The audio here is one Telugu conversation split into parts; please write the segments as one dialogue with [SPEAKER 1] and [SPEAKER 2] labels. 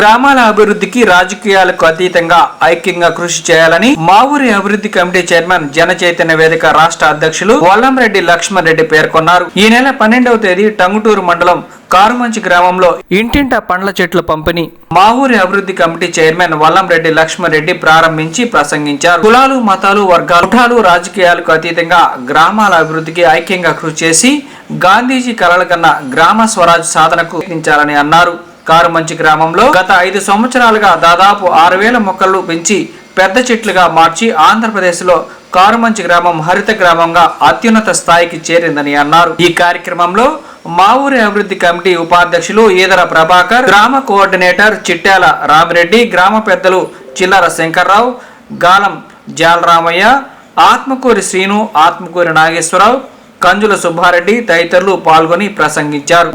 [SPEAKER 1] గ్రామాల అభివృద్ధికి రాజకీయాలకు అతీతంగా ఐక్యంగా కృషి చేయాలని మావూరి అభివృద్ధి కమిటీ చైర్మన్ జన చైతన్య వేదిక రాష్ట్ర అధ్యక్షులు వల్లంరెడ్డి లక్ష్మణ్ రెడ్డి పేర్కొన్నారు. ఈ నెల పన్నెండవ తేదీ టంగుటూరు మండలం కారుమంచి గ్రామంలో ఇంటింటా పండ్ల చెట్ల పంపిణీ మావూరి అభివృద్ధి కమిటీ చైర్మన్ వల్లంరెడ్డి లక్ష్మణ్ రెడ్డి ప్రారంభించి ప్రసంగించారు. కులాలు మతాలు వర్గాలు కుటాలు రాజకీయాలకు అతీతంగా గ్రామాల అభివృద్ధికి ఐక్యంగా కృషి చేసి గాంధీజీ కలల కన్నా గ్రామ స్వరాజ్ సాధనకు యత్నించాలని అన్నారు. కారుమంచి గ్రామంలో గత ఐదు సంవత్సరాలుగా దాదాపు ఆరు వేల మొక్కలు పెంచి పెద్ద చెట్లుగా మార్చి ఆంధ్రప్రదేశ్లో కారుమంచి గ్రామం హరిత గ్రామంగా అత్యున్నత స్థాయికి చేరిందని అన్నారు. ఈ కార్యక్రమంలో మా ఊరి అభివృద్ధి కమిటీ ఉపాధ్యక్షులు ఈదర ప్రభాకర్ గ్రామ కోఆర్డినేటర్ చిట్టాల రామిరెడ్డి గ్రామ పెద్దలు చిల్లర శంకర్రావు గాలం జాలరామయ్య ఆత్మకూరి శ్రీను ఆత్మకూరి నాగేశ్వరరావు కంజుల సుబ్బారెడ్డి తదితరులు పాల్గొని ప్రసంగించారు.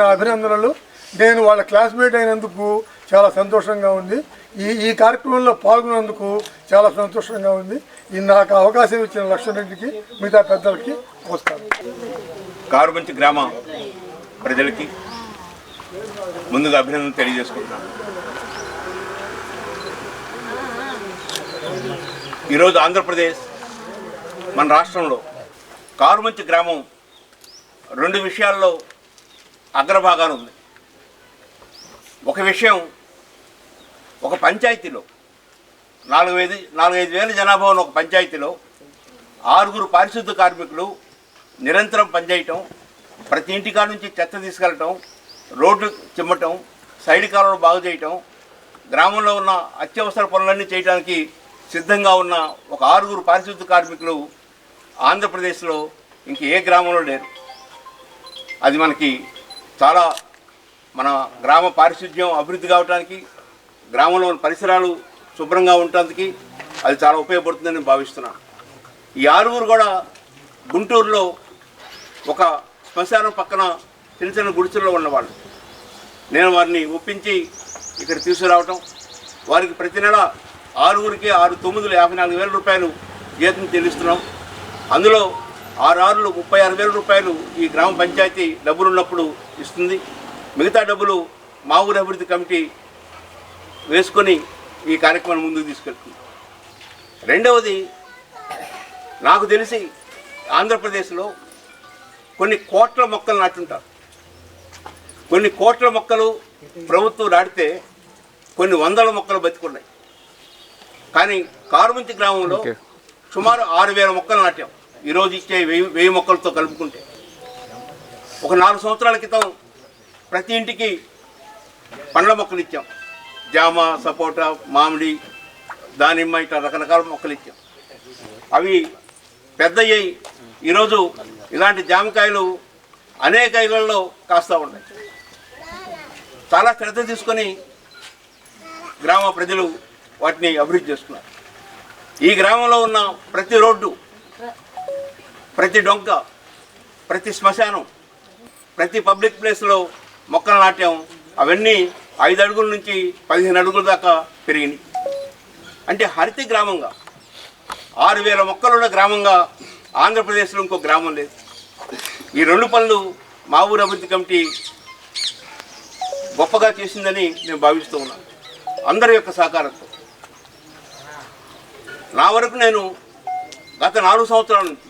[SPEAKER 2] నా అభినందనలు. నేను వాళ్ళ క్లాస్మేట్ అయినందుకు చాలా సంతోషంగా ఉంది. ఈ ఈ కార్యక్రమంలో పాల్గొన్నందుకు చాలా సంతోషంగా ఉంది. ఈ నాకు అవకాశం ఇచ్చిన లక్ష్మణరెడ్డికి మిగతా పెద్దలకి నమస్కారం.
[SPEAKER 3] కారుమంచి గ్రామ ప్రజలకి ముందుగా అభినందన తెలియజేసుకుంటున్నాను. ఈరోజు ఆంధ్రప్రదేశ్ మన రాష్ట్రంలో కారుమంచి గ్రామం రెండు విషయాల్లో అగ్రభాగాన ఉంది. ఒక విషయం ఒక పంచాయతీలో నాలుగు ఐదు నాలుగైదు వేల జనాభా ఉన్న ఒక పంచాయతీలో ఆరుగురు పారిశుద్ధ కార్మికులు నిరంతరం పనిచేయటం ప్రతి ఇంటికాడ నుంచి చెత్త తీసుకెళ్ళటం రోడ్లు చిమ్మటం సైడ్ కాలువలు బాగు చేయటం గ్రామంలో ఉన్న అత్యవసర పనులన్నీ చేయడానికి సిద్ధంగా ఉన్న ఒక ఆరుగురు పారిశుద్ధ కార్మికులు ఆంధ్రప్రదేశ్లో ఇంక ఏ గ్రామంలో లేరు. అది మనకి చాలా మన గ్రామ పారిశుద్ధ్యం అభివృద్ధి కావడానికి గ్రామంలో ఉన్న పరిసరాలు శుభ్రంగా ఉండటానికి అది చాలా ఉపయోగపడుతుందని భావిస్తున్నాను. ఈ ఆరుగురు కూడా గుంటూరులో ఒక శ్మశానం పక్కన చిన్న చిన్న గుడిసెల్లో ఉన్నవాళ్ళు. నేను వారిని ఒప్పించి ఇక్కడ తీసుకురావటం వారికి ప్రతి నెల ఆరుగురికి ఆరు తొమ్మిది యాభై నాలుగు వేల రూపాయలు జీతం చెల్లిస్తున్నాం. అందులో ఆరు ముప్పై ఆరు వేల రూపాయలు ఈ గ్రామ పంచాయతీ డబ్బులు ఉన్నప్పుడు ఇస్తుంది. మిగతా డబ్బులు మా ఊరి అభివృద్ధి కమిటీ వేసుకొని ఈ కార్యక్రమాన్ని ముందుకు తీసుకెళ్తుంది. రెండవది నాకు తెలిసి ఆంధ్రప్రదేశ్లో కొన్ని కోట్ల మొక్కలు నాటుంటారు. కొన్ని కోట్ల మొక్కలు ప్రభుత్వం నాటితే కొన్ని వందల మొక్కలు బతికున్నాయి. కానీ కారుమంచి గ్రామంలో సుమారు ఆరు వేల మొక్కలు నాటాం. ఈరోజు ఇచ్చే వెయ్యి వెయ్యి మొక్కలతో కలుపుకుంటే ఒక నాలుగు సంవత్సరాల క్రితం ప్రతి ఇంటికి పండ్ల మొక్కలు ఇచ్చాం. జామ సపోటా మామిడి దానిమ్మ ఇట్లా రకరకాల మొక్కలు ఇచ్చాం. అవి పెద్దయ్యాయి ఈరోజు ఇలాంటి జామకాయలు అనేక ఇళ్ళలో కాస్తూ ఉన్నాయి. చాలా శ్రద్ధ తీసుకొని గ్రామ ప్రజలు వాటిని అభివృద్ధి చేసుకున్నారు. ఈ గ్రామంలో ఉన్న ప్రతి రోడ్డు ప్రతి డొంక ప్రతి శ్మశానం ప్రతి పబ్లిక్ ప్లేస్లో మొక్కలు నాట్యం అవన్నీ ఐదు అడుగుల నుంచి పదిహేను అడుగుల దాకా పెరిగినాయి. అంటే హరిత గ్రామంగా ఆరు వేల మొక్కలున్న గ్రామంగా ఆంధ్రప్రదేశ్లో ఇంకో గ్రామం లేదు. ఈ రెండు పనులు మా ఊరు అభివృద్ధి కమిటీ గొప్పగా చేసిందని నేను భావిస్తూ ఉన్నాను అందరి యొక్క సహకారంతో. నా వరకు నేను గత నాలుగు సంవత్సరాల నుంచి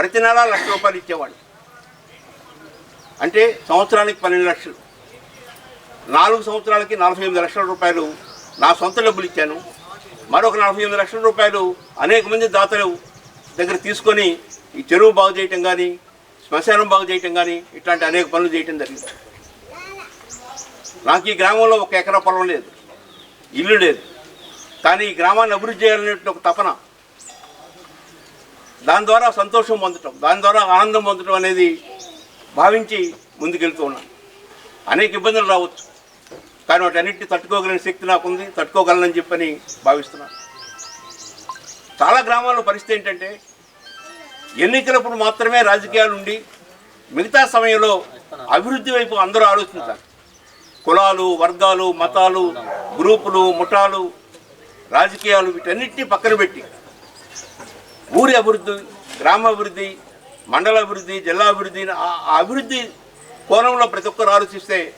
[SPEAKER 3] ప్రతి నెల లక్ష రూపాయలు ఇచ్చేవాడిని అంటే సంవత్సరానికి పన్నెండు లక్షలు. నాలుగు సంవత్సరాలకి నలభై ఎనిమిది లక్షల రూపాయలు నా సొంత డబ్బులు ఇచ్చాను. మరొక నలభై ఎనిమిది లక్షల రూపాయలు అనేక మంది దాతలు దగ్గర తీసుకొని ఈ చెరువు బాగు చేయటం కానీ శ్మశానం బాగు చేయటం కానీ ఇట్లాంటి అనేక పనులు చేయటం జరిగింది. నాకు ఈ గ్రామంలో ఒక ఎకరా పొలం లేదు. ఇల్లు లేదు. కానీ ఈ గ్రామాన్ని అభివృద్ధి చేయాలనే ఒక తపన దాని ద్వారా సంతోషం పొందటం దాని ద్వారా ఆనందం పొందటం అనేది భావించి ముందుకెళ్తూ ఉన్నాను. అనేక ఇబ్బందులు రావచ్చు. కానీ వాటన్నిటిని తట్టుకోగలిగిన శక్తి నాకుంది తట్టుకోగలనని చెప్పని భావిస్తున్నాను. చాలా గ్రామాల్లో పరిస్థితి ఏంటంటే ఎన్నికలప్పుడు మాత్రమే రాజకీయాలు ఉండి మిగతా సమయంలో అభివృద్ధి వైపు అందరూ ఆలోచించారు కులాలు వర్గాలు మతాలు గ్రూపులు ముఠాలు రాజకీయాలు వీటన్నిటిని పక్కన పెట్టి ఊరి అభివృద్ధి గ్రామ అభివృద్ధి మండల అభివృద్ధి జిల్లా అభివృద్ధి ఆ అభివృద్ధి కోణంలో ప్రతి ఒక్కరు ఆలోచిస్తే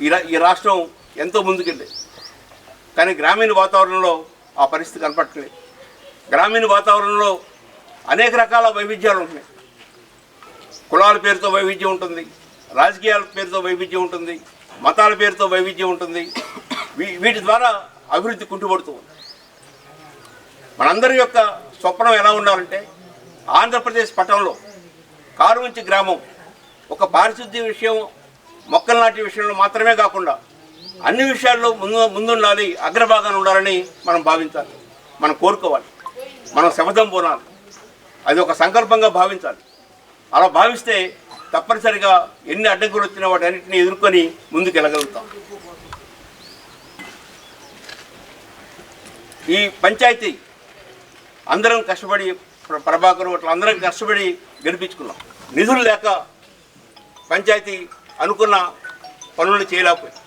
[SPEAKER 3] ఈ రా ఈ రాష్ట్రం ఎంతో ముందుకెళ్ళే. కానీ గ్రామీణ వాతావరణంలో ఆ పరిస్థితి కనపట్టలేదు గ్రామీణ వాతావరణంలో అనేక రకాల వైవిధ్యాలు ఉన్నాయి కులాల పేరుతో వైవిధ్యం ఉంటుంది రాజకీయాల పేరుతో వైవిధ్యం ఉంటుంది మతాల పేరుతో వైవిధ్యం ఉంటుంది. వీ- వీటి ద్వారా అభివృద్ధి కుంటుపడుతూ ఉంది. మనందరి యొక్క స్వప్నం ఎలా ఉండాలంటే ఆంధ్రప్రదేశ్ పట్టణంలో కారుమంచి గ్రామం ఒక పారిశుద్ధ్య విషయం మొక్కలు నాటి విషయంలో మాత్రమే కాకుండా అన్ని విషయాల్లో ముందు ముందుండాలి అగ్రభాగాన్ని ఉండాలని మనం భావించాలి. మనం కోరుకోవాలి. మనం శపథం పోనాలి. అది ఒక సంకల్పంగా భావించాలి. అలా భావిస్తే తప్పనిసరిగా ఎన్ని అడ్డంకులు వచ్చినా అన్నింటినీ ఎదుర్కొని ముందుకు వెళ్ళగలుగుతాం ఈ పంచాయతీ అందరం కష్టపడి ప్రభాకర్ అట్లా అందరం కష్టపడి గెలిపించుకున్నాం. నిధులు లేక పంచాయతీ అనుకున్న పనులను చేయలేకపోయింది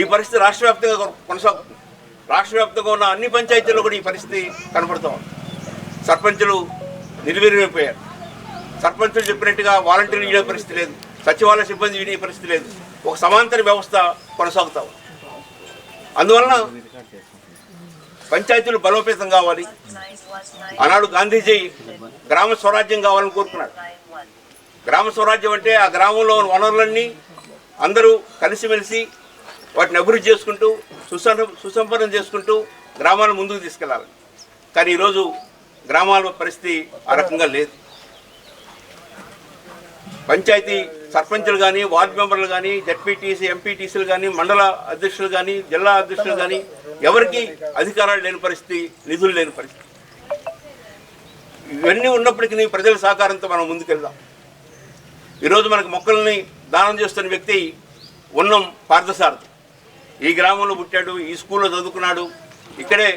[SPEAKER 3] ఈ పరిస్థితి రాష్ట్ర వ్యాప్తంగా కొనసాగుతుంది. రాష్ట్ర వ్యాప్తంగా ఉన్న అన్ని పంచాయతీల్లో కూడా ఈ పరిస్థితి కనపడుతూ ఉంది. సర్పంచులు నిర్వీర్యమైపోయారు. సర్పంచులు చెప్పినట్టుగా వాలంటీర్లు వినే పరిస్థితి లేదు. సచివాలయ సిబ్బంది వినే పరిస్థితి లేదు. ఒక సమాంతర వ్యవస్థ కొనసాగుతాం అందువలన పంచాయతీలు బలోపేతం కావాలి. ఆనాడు గాంధీజీ గ్రామ స్వరాజ్యం కావాలని కోరుకున్నాడు గ్రామ స్వరాజ్యం అంటే ఆ గ్రామంలో ఉన్న వనరులన్నీ అందరూ కలిసిమెలిసి వాటిని అభివృద్ధి చేసుకుంటూ సుసంప సుసంపన్నం చేసుకుంటూ గ్రామాలను ముందుకు తీసుకెళ్ళాలి. కానీ ఈరోజు గ్రామాల పరిస్థితి ఆ రకంగా లేదు. పంచాయతీ సర్పంచులు కానీ వార్డు మెంబర్లు కానీ జడ్పీటీసీ ఎంపీటీసీలు కానీ మండల అధ్యక్షులు కానీ జిల్లా అధ్యక్షులు కానీ ఎవరికి అధికారాలు లేని పరిస్థితి నిధులు లేని పరిస్థితి. ఇవన్నీ ఉన్నప్పటికీ ప్రజల సహకారంతో మనం ముందుకెళ్దాం. ఈరోజు మనకు మొక్కల్ని దానం చేస్తున్న వ్యక్తి ఉన్నం పార్థసారథి. ఈ గ్రామంలో పుట్టాడు ఈ స్కూల్లో చదువుకున్నాడు ఇక్కడే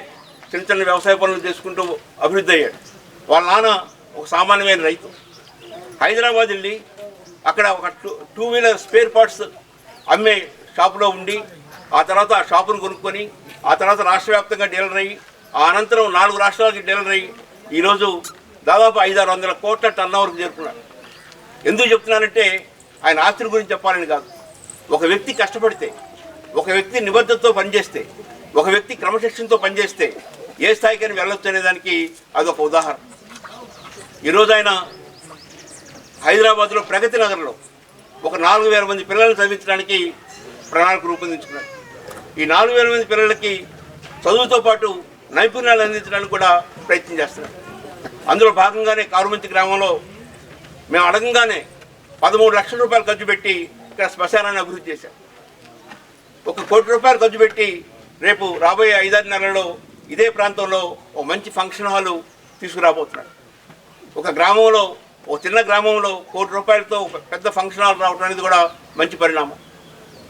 [SPEAKER 3] చిన్న చిన్న వ్యవసాయ పనులు చేసుకుంటూ అభివృద్ధి అయ్యాడు. వాళ్ళ నాన్న ఒక సామాన్యమైన రైతు. హైదరాబాద్ వెళ్ళి అక్కడ ఒక two two wheeler spare parts అమ్మే షాపులో ఉండి ఆ తర్వాత ఆ షాపును కొనుక్కొని ఆ తర్వాత రాష్ట్ర వ్యాప్తంగా డీలర్ అయ్యి ఆ అనంతరం నాలుగు రాష్ట్రాలకి డీలర్ అయ్యి ఈరోజు దాదాపు ఐదారు వందల కోట్ల టర్న్ ఓవర్కి చేరుకున్నాడు. ఎందుకు చెప్తున్నానంటే ఆయన ఆస్తుల గురించి చెప్పాలని కాదు. ఒక వ్యక్తి కష్టపడితే ఒక వ్యక్తి నిబద్ధతతో పనిచేస్తే ఒక వ్యక్తి క్రమశిక్షణతో పనిచేస్తే ఏ స్థాయికైనా వెళ్ళొచ్చు అనే దానికి అదొక ఉదాహరణ. ఈరోజు ఆయన హైదరాబాద్లో ప్రగతి నగర్లో ఒక నాలుగు వేల మంది పిల్లల్ని చదివించడానికి ప్రణాళిక రూపొందించుకున్నారు. ఈ నాలుగు వేల మంది పిల్లలకి చదువుతో పాటు నైపుణ్యాలు అందించడానికి కూడా ప్రయత్నం చేస్తున్నారు. అందులో భాగంగానే కారుమంచి గ్రామంలో మేము అడగంగానే పదమూడు లక్షల రూపాయలు ఖర్చు పెట్టి ఇక్కడ శ్మశానాన్ని అభివృద్ధి చేశాం. ఒక కోటి రూపాయలు ఖర్చు పెట్టి రేపు రాబోయే ఐదారు నెలల్లో ఇదే ప్రాంతంలో ఒక మంచి ఫంక్షన్ హాలు తీసుకురాబోతున్నాడు ఒక గ్రామంలో ఓ చిన్న గ్రామంలో కోటి రూపాయలతో పెద్ద ఫంక్షన్ హాల్ రావడం అనేది కూడా మంచి పరిణామం.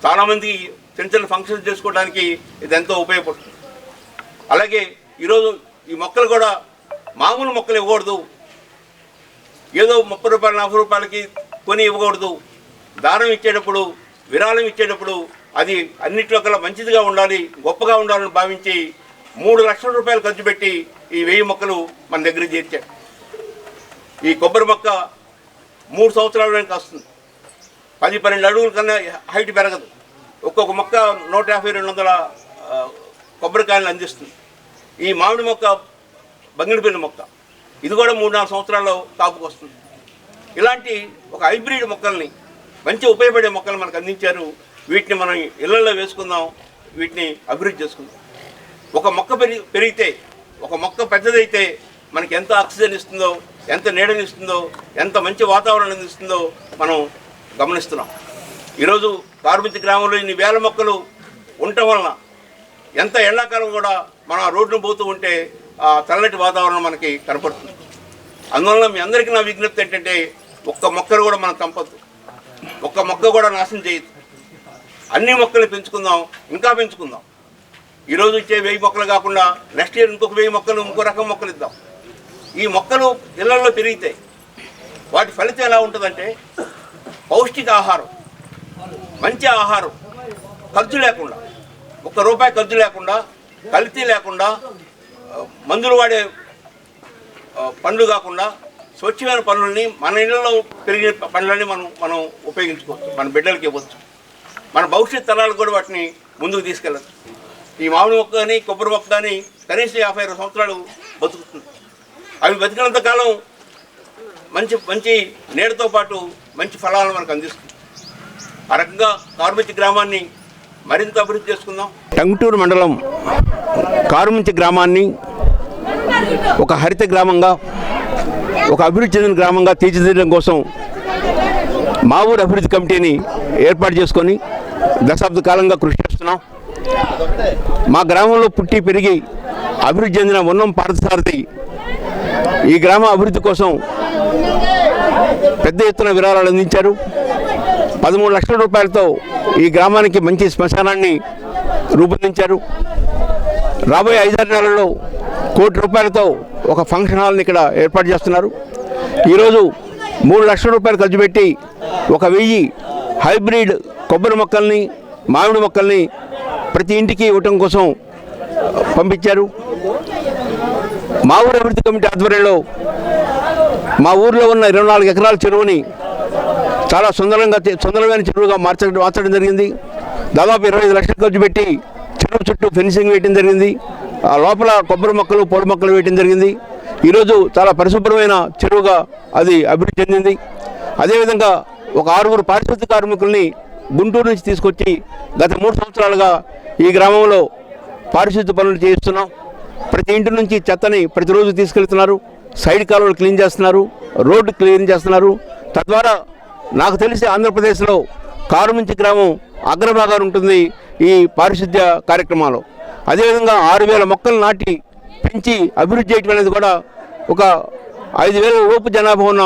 [SPEAKER 3] చాలామంది చిన్న చిన్న ఫంక్షన్స్ చేసుకోవడానికి ఇది ఎంతో ఉపయోగపడుతుంది. అలాగే ఈరోజు ఈ మొక్కలు కూడా మామూలు మొక్కలు ఇవ్వకూడదు. ఏదో ముప్పై రూపాయలు నలభై రూపాయలకి కొని ఇవ్వకూడదు. దానం ఇచ్చేటప్పుడు విరాళం ఇచ్చేటప్పుడు అది అన్నింటిలో కల్లా మంచిదిగా ఉండాలి గొప్పగా ఉండాలని భావించి మూడు లక్షల రూపాయలు ఖర్చు పెట్టి ఈ వెయ్యి మొక్కలు మన దగ్గర చేర్చారు. ఈ కొబ్బరి మొక్క మూడు సంవత్సరాల వెనక వస్తుంది పది పన్నెండు అడుగుల కన్నా హైట్ పెరగదు. ఒక్కొక్క మొక్క నూట యాభై రెండు వందల కొబ్బరికాయలు అందిస్తుంది. ఈ మామిడి మొక్క బంగిడిపోయిన మొక్క. ఇది కూడా మూడు నాలుగు సంవత్సరాల్లో కాపుకు వస్తుంది. ఇలాంటి ఒక హైబ్రిడ్ మొక్కల్ని మంచి ఉపయోగపడే మొక్కలు మనకు అందించారు. వీటిని మనం ఇళ్ళలో వేసుకుందాం వీటిని అభివృద్ధి చేసుకుందాం. ఒక మొక్క పెరిగి పెరిగితే ఒక మొక్క పెద్దదైతే మనకి ఎంత ఆక్సిజన్ ఇస్తుందో ఎంత నీడని ఇస్తుందో ఎంత మంచి వాతావరణం అందిస్తుందో మనం గమనిస్తున్నాం. ఈరోజు కార్మిక గ్రామంలో ఇన్ని వేల మొక్కలు ఉండటం వలన ఎంత ఎండాకాలం కూడా మనం ఆ రోడ్డును పోతూ ఉంటే ఆ చల్లటి వాతావరణం మనకి కనపడుతుంది. అందువలన మీ అందరికీ నా విజ్ఞప్తి ఏంటంటే ఒక్క మొక్కలు కూడా మనం చంపద్దు. ఒక్క మొక్క కూడా నాశనం చేయొద్దు. అన్ని మొక్కలు పెంచుకుందాం ఇంకా పెంచుకుందాం. ఈరోజు ఇచ్చే వెయ్యి మొక్కలు కాకుండా నెక్స్ట్ ఇయర్ ఇంకొక వెయ్యి మొక్కలు ఇంకో రకం మొక్కలు ఇద్దాం. ఈ మొక్కలు ఇళ్ళలో పెరిగితే వాటి ఫలితం ఎలా ఉంటుందంటే పౌష్టిక ఆహారం మంచి ఆహారం ఖర్చు లేకుండా ఒక్క రూపాయి ఖర్చు లేకుండా కల్తీ లేకుండా మందులు వాడే పండ్లు కాకుండా స్వచ్ఛమైన పనులని మన ఇళ్ళలో పెరిగిన పనులని మనం మనం ఉపయోగించుకోవచ్చు. మన బిడ్డలకి ఇవ్వచ్చు. మన భవిష్యత్ తరాలకు కూడా వాటిని ముందుకు తీసుకెళ్ళచ్చు. ఈ మామిడి మొక్క కానీ కొబ్బరి మొక్క కానీ కనీసం యాభై అరవై సంవత్సరాలు బతుకుతుంది. అవి బతికినంత కాలం మంచి మంచి నీడతో పాటు మంచి ఫలాలను మనకు అందిస్తుంది. ఆ రకంగా కార్మిక గ్రామాన్ని మరింత అభివృద్ధి చేసుకుందాం. టంగుటూరు మండలం కారుమంచి గ్రామాన్ని ఒక హరిత గ్రామంగా ఒక అభివృద్ధి చెందిన గ్రామంగా తీర్చిదిద్దడం కోసం మా ఊరు అభివృద్ధి కమిటీని ఏర్పాటు చేసుకొని దశాబ్ద కాలంగా కృషి చేస్తున్నాం. మా గ్రామంలో పుట్టి పెరిగి అభివృద్ధి చెందిన ఉన్నం పార్థసారథి ఈ గ్రామ అభివృద్ధి కోసం పెద్ద ఎత్తున విరాళాలు అందించారు. పదమూడు లక్షల రూపాయలతో ఈ గ్రామానికి మంచి శ్మశానాన్ని రూపొందించారు. రాబోయే ఐదారు నెలల్లో కోటి రూపాయలతో ఒక ఫంక్షన్ హాల్ని ఇక్కడ ఏర్పాటు చేస్తున్నారు. ఈరోజు మూడు లక్షల రూపాయలు ఖర్చు పెట్టి ఒక వెయ్యి హైబ్రిడ్ కొబ్బరి మొక్కల్ని మామిడి మొక్కల్ని ప్రతి ఇంటికి ఇవ్వటం కోసం పంపించారు. మా ఊరు అభివృద్ధి కమిటీ ఆధ్వర్యంలో మా ఊర్లో ఉన్న ఇరవై నాలుగు ఎకరాల చెరువుని చాలా సుందరంగా సుందరమైన చెరువుగా మార్చడం మార్చడం జరిగింది. దాదాపు ఇరవై ఐదు లక్షలు ఖర్చు పెట్టి చెరువు చుట్టూ ఫెన్సింగ్ వేయడం జరిగింది. ఆ లోపల కొబ్బరి మొక్కలు పొడి మొక్కలు వేయడం జరిగింది. ఈరోజు చాలా పరిశుభ్రమైన చెరువుగా అది అభివృద్ధి చెందింది. అదేవిధంగా ఒక ఆరుగురు పారిశుద్ధ్య కార్మికుల్ని గుంటూరు నుంచి తీసుకొచ్చి గత మూడు సంవత్సరాలుగా ఈ గ్రామంలో పారిశుద్ధ్య పనులు చేయిస్తున్నాం. ప్రతి ఇంటి నుంచి చెత్తని ప్రతిరోజు తీసుకెళ్తున్నారు సైడ్ కాలువలు క్లీన్ చేస్తున్నారు రోడ్డు క్లీన్ చేస్తున్నారు. తద్వారా నాకు తెలిసి ఆంధ్రప్రదేశ్లో కారుమించి గ్రామం అగ్రభాగాలు ఉంటుంది ఈ పారిశుద్ధ్య కార్యక్రమాలు. అదేవిధంగా ఆరు వేల మొక్కలు నాటి పెంచి అభివృద్ధి చేయటం అనేది కూడా ఒక ఐదు వేల ఓపు జనాభా ఉన్న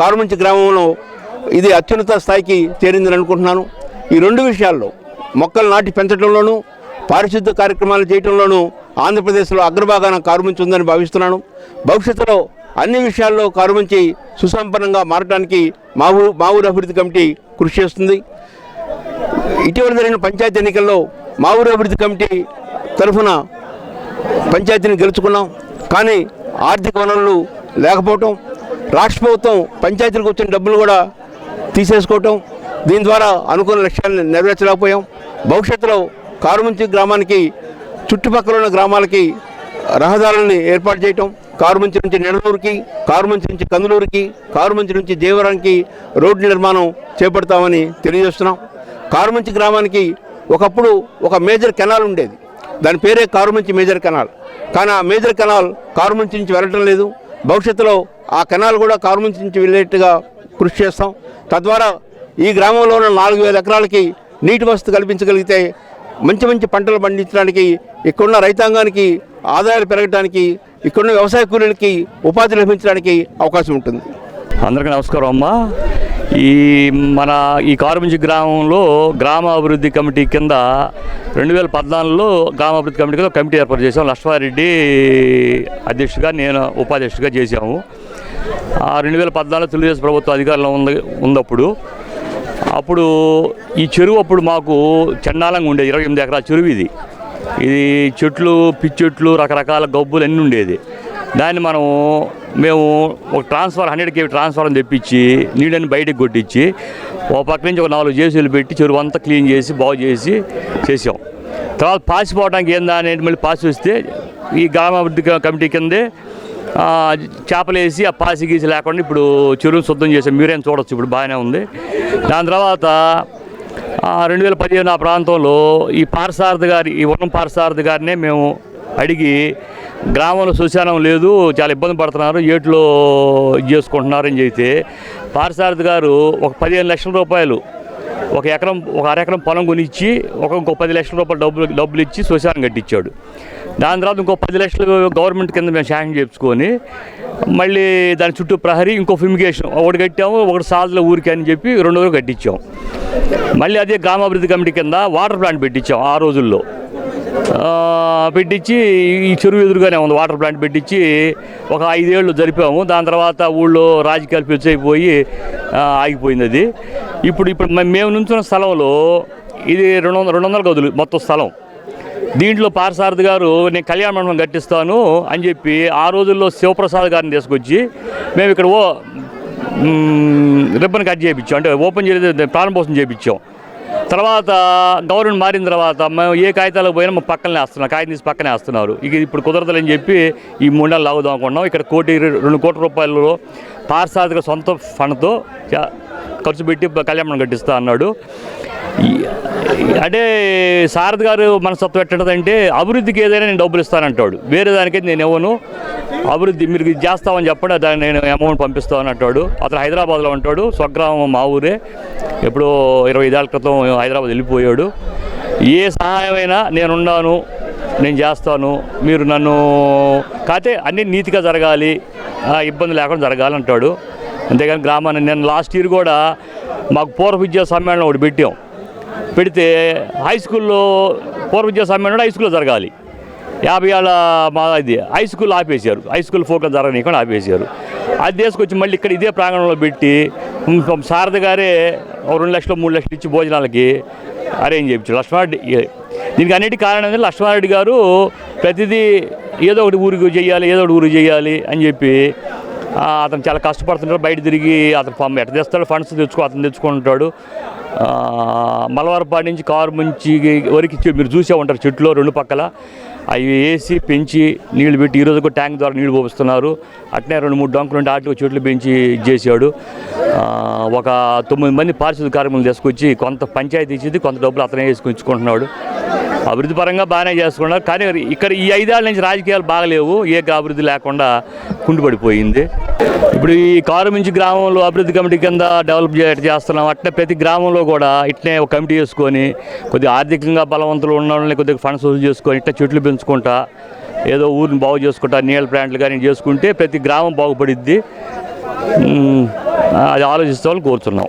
[SPEAKER 3] కారుమంచి గ్రామంలో ఇది అత్యున్నత స్థాయికి చేరిందని అనుకుంటున్నాను. ఈ రెండు విషయాల్లో మొక్కలు నాటి పెంచడంలోనూ పారిశుద్ధ కార్యక్రమాలు చేయడంలోనూ ఆంధ్రప్రదేశ్లో అగ్రభాగాన కారుమంచి ఉందని భావిస్తున్నాను. భవిష్యత్తులో అన్ని విషయాల్లో కారుమంచి సుసంపన్నంగా మారడానికి మా ఊరు మా ఊరు అభివృద్ధి కమిటీ కృషి చేస్తుంది. ఇటీవల జరిగిన పంచాయతీ ఎన్నికల్లో మా ఊరు అభివృద్ధి కమిటీ తరఫున పంచాయతీని గెలుచుకున్నాం. కానీ ఆర్థిక వనరులు లేకపోవటం రాష్ట్ర ప్రభుత్వం పంచాయతీలకు వచ్చిన డబ్బులు కూడా తీసేసుకోవటం దీని ద్వారా అనుకున్న లక్ష్యాలను నెరవేర్చలేకపోయాం. భవిష్యత్తులో కారుమంచి గ్రామానికి చుట్టుపక్కల ఉన్న గ్రామాలకి రహదారుల్ని ఏర్పాటు చేయటం కారుమంచి నుంచి నెడలూరుకి కారుమంచి నుంచి కందులూరుకి కారుమంచి నుంచి దేవరానికి రోడ్డు నిర్మాణం చేపడతామని తెలియజేస్తున్నాం. కారుమంచి గ్రామానికి ఒకప్పుడు ఒక మేజర్ కెనాల్ ఉండేది. దాని పేరే కారుమంచి మేజర్ కెనాల్. కానీ ఆ మేజర్ కెనాల్ కారుమంచి నుంచి వెళ్ళటం లేదు. భవిష్యత్తులో ఆ కెనాల్ కూడా కారుమంచి నుంచి వెళ్ళేట్టుగా కృషి చేస్తాం. తద్వారా ఈ గ్రామంలో ఉన్న నాలుగు వేల ఎకరాలకి నీటి వసతి కల్పించగలిగితే మంచి మంచి పంటలు పండించడానికి ఇక్కడున్న రైతాంగానికి ఆదాయాలు పెరగడానికి ఇక్కడున్న వ్యవసాయ కూలీలకి ఉపాధి లభించడానికి అవకాశం ఉంటుంది.
[SPEAKER 4] అందరికీ నమస్కారం అమ్మ. ఈ మన ఈ కారుమంచి గ్రామంలో గ్రామ అభివృద్ధి కమిటీ కింద రెండు వేల పద్నాలుగులో గ్రామ అభివృద్ధి కమిటీ కింద కమిటీ ఏర్పాటు చేసాం లక్ష్మారెడ్డి అధ్యక్షుడిగా నేను ఉపాధ్యక్షుడిగా చేశాము. ఆ రెండు వేల పద్నాలుగు తెలుగుదేశం ప్రభుత్వం అధికారంలో ఉంది ఉన్నప్పుడు అప్పుడు ఈ చెరువు అప్పుడు మాకు చండాలంగా ఉండేది ఇరవై ఎనిమిది ఎకరాల చెరువు ఇది. ఇది చెట్లు పిచ్చెట్లు రకరకాల గబ్బులు అన్నీ ఉండేది. దాన్ని మనం మేము ఒక ట్రాన్స్ఫర్ హండ్రెడ్ కేవీ అని తెప్పించి నీళ్ళని బయటకు కొట్టించి ఒక పక్క నుంచి ఒక నాలుగు జేసీలు పెట్టి చెరువు అంతా క్లీన్ చేసి బాగు చేసి చేసాం. తర్వాత పాసిపోవడానికి ఏందా అనేది మళ్ళీ పాసి వస్తే ఈ గ్రామాభివృద్ధి కమిటీ కిందే చేపలేసి చేపలు వేసి ఆ పాసి గీసి లేకుండా ఇప్పుడు చెరువును శుద్ధం చేసాం మీరేం చూడొచ్చు. ఇప్పుడు బాగానే ఉంది. దాని తర్వాత రెండు వేల పదిహేను ఆ ప్రాంతంలో ఈ పారసారథి గారి ఈ వర్ణం పారసారథి గారినే మేము అడిగి గ్రామంలో సుశానం లేదు చాలా ఇబ్బంది పడుతున్నారు ఏట్లో ఇది చేసుకుంటున్నారని చెబితే పారసారథి గారు ఒక పదిహేను లక్షల రూపాయలు ఒక ఎకరం ఒక అరెకరం పొలం కొనిచ్చి ఒక ఇంకో పది లక్షల రూపాయలు డబ్బులు డబ్బులు ఇచ్చి శ్మశానం కట్టించాడు. దాని తర్వాత ఇంకో పది లక్షలు గవర్నమెంట్ కింద మేము శాంక్షన్ చేయించుకొని మళ్ళీ దాని చుట్టూ ప్రహరీ ఇంకో ఫిమిగేషన్ ఒకటి కట్టాము ఒకటి సాధుల ఊరికి అని చెప్పి రెండు రోజులు కట్టించాం. మళ్ళీ అదే గ్రామాభివృద్ధి కమిటీ కింద వాటర్ ప్లాంట్ పెట్టించాం ఆ రోజుల్లో. పెట్టించి ఈ చెరువు ఎదురుగానే ఉంది వాటర్ ప్లాంట్ పెట్టించి ఒక ఐదేళ్ళు జరిపాము. దాని తర్వాత ఊళ్ళో రాజకీయాలు పెచ్చైపోయి అయిపోయి ఆగిపోయింది అది. ఇప్పుడు ఇప్పుడు మేము నుంచున్న స్థలంలో ఇది రెండు వందల రెండు వందల గదులు మొత్తం స్థలం. దీంట్లో పారసారథి గారు నేను కళ్యాణ మండపం కట్టిస్తాను అని చెప్పి ఆ రోజుల్లో శివప్రసాద్ గారిని తీసుకొచ్చి మేము ఇక్కడ ఓ రిబ్బన్ కట్ చేయించాం. అంటే ఓపెన్ చేసి ప్రారంభోత్సవం చేయించాం. తర్వాత గవర్నమెంట్ మారిన తర్వాత మేము ఏ కాగితాలకు పోయినా మా పక్కనే వేస్తున్నాం కాగితం తీసి పక్కనే వేస్తున్నారు. ఇక ఇప్పుడు కుదరదని చెప్పి ఈ మూడు నెలలు లాగుదాం అనుకున్నాం ఇక్కడ కోటి రెండు కోట్ల రూపాయలు పారసారథిగా సొంత ఫండ్తో ఖర్చు పెట్టి కళ్యాణం కట్టిస్తా అన్నాడు. అంటే సారథి గారు మనస్తత్వం ఎట్టదంటే అభివృద్ధికి ఏదైనా నేను డబ్బులు ఇస్తానంటాడు. వేరే దానికైతే నేను ఇవ్వను. అభివృద్ధి మీరు ఇది చేస్తామని చెప్పండి దాన్ని నేను అమౌంట్ పంపిస్తామని అంటాడు. అతను హైదరాబాద్లో ఉంటాడు స్వగ్రామం మా ఊరే. ఎప్పుడో ఇరవై ఐదేళ్ళ క్రితం హైదరాబాద్ వెళ్ళిపోయాడు. ఏ సహాయమైనా నేనున్నాను నేను చేస్తాను మీరు నన్ను కాకపోతే అన్నీ నీతిగా జరగాలి ఆ, ఇబ్బంది లేకుండా జరగాలి అంటాడు. అంతేగాని గ్రామాన్ని నేను లాస్ట్ ఇయర్ కూడా మాకు పూర్వ విద్యా సమ్మేళనం ఒకటి పెట్టాం. పెడితే హై స్కూల్లో పూర్వ విద్యా సమ్మేళనం హై స్కూల్లో జరగాలి. యాభై ఏళ్ళ మా ఇది హై స్కూల్ ఆపేశారు. హై స్కూల్ ఫోకస్ జరగనీయకుండా ఆపేశారు. అది తీసుకొచ్చి మళ్ళీ ఇక్కడ ఇదే ప్రాంగణంలో పెట్టి ఉమ్, గారే రెండు లక్షలు మూడు లక్షలు ఇచ్చి భోజనాలకి అరేంజ్ చేయించారు. లక్ష్మారెడ్డి దీనికి అన్నిటి కారణం లక్ష్మారెడ్డి గారు ప్రతిదీ ఏదో ఒకటి ఊరికి చేయాలి ఏదో ఒకటి ఊరికి చేయాలి అని చెప్పి అతను చాలా కష్టపడుతుంటాడు. బయట తిరిగి అతను ఎట్ట తెస్తాడు? ఫండ్స్ తెచ్చుకో అతను తెచ్చుకుంటాడు. మలవారపాడు నుంచి కారు నుంచి వరకు మీరు చూసే ఉంటారు చెట్లు రెండు పక్కల. అవి వేసి పెంచి నీళ్ళు పెట్టి ఈరోజు కూడా ట్యాంక్ ద్వారా నీళ్ళు పోపిస్తున్నారు. అట్నే రెండు మూడు డొంకలు ఉంటే ఆటో చెట్లు పెంచి చేశాడు. ఒక తొమ్మిది మంది పారిశుద్ధ కార్మికులు తీసుకొచ్చి కొంత పంచాయతీ ఇచ్చింది కొంత డబ్బులు అతనే వేసుకొచ్చుకుంటున్నాడు. అభివృద్ధి పరంగా బాగానే చేసుకున్నారు. కానీ ఇక్కడ ఈ ఐదేళ్ళ నుంచి రాజకీయాలు బాగలేవు. ఏ అభివృద్ధి లేకుండా కుండిపడిపోయింది ఇప్పుడు ఈ కారుమించి గ్రామంలో అభివృద్ధి కమిటీ కింద డెవలప్ చే చేస్తున్నాం. అట్లే ప్రతి గ్రామంలో కూడా ఇట్నే ఒక కమిటీ చేసుకొని కొద్దిగా ఆర్థికంగా బలవంతులు ఉన్న వాళ్ళని కొద్దిగా ఫండ్స్ వసూలు చేసుకొని ఇట్లా చెట్లు పెంచుకుంటా ఏదో ఊరిని బాగు చేసుకుంటా నీళ్ళ ప్లాంట్లు కానీ చేసుకుంటే ప్రతి గ్రామం బాగుపడిద్ది. అది ఆలోచిస్తామని కోరుతున్నాం.